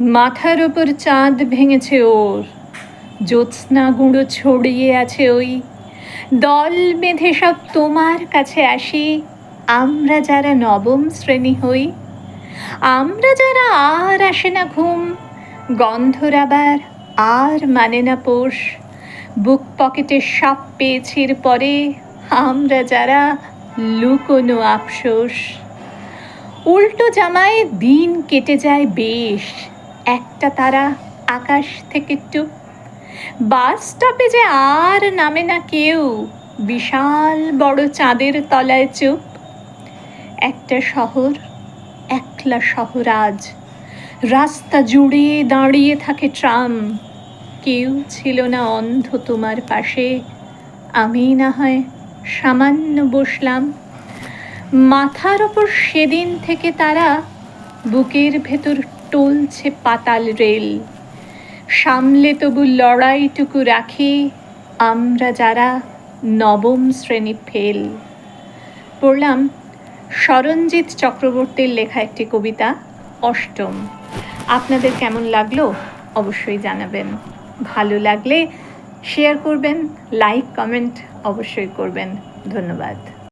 মাথার ওপর চাঁদ ভেঙেছে ওর। জ্যোৎস্না গুঁড়ো ছড়িয়ে আছে ওই। দল বেঁধে সব তোমার কাছে আসি। আমরা যারা নবম শ্রেণি হই, আমরা যারা আর আসে না ঘুম, গন্ধর আবার আর মানে না পোষ। বুক পকেটে সাপ পেয়েছির পরে আমরা যারা লুকোনো আফসোস। উল্টো জামায় দিন কেটে যায় বেশ। একটা তারা আকাশ থেকে টুপ বাস স্টপে যে আর নামে না কেউ, বিশাল বড় চাঁদের তলায় চুপ। একটা শহর, একলা শহর আজ রাস্তা জুড়ে দাঁড়িয়ে থাকে ট্রাম। কেউ ছিল না অন্ধ তোমার পাশে। আমি না হয় সামান্য বসলাম। মাথার ওপর সেদিন থেকে তারা বুকের ভেতর টলছে পাতাল রেল। সামলে তবু লড়াইটুকু রাখি আমরা যারা নবম শ্রেণি ফেল। পড়লাম স্মরণজিৎ চক্রবর্তীর লেখা একটি কবিতা, অষ্টম। আপনাদের কেমন লাগল অবশ্যই জানাবেন। ভালো লাগলে শেয়ার করবেন লাইক কমেন্ট অবশ্যই করবেন। ধন্যবাদ।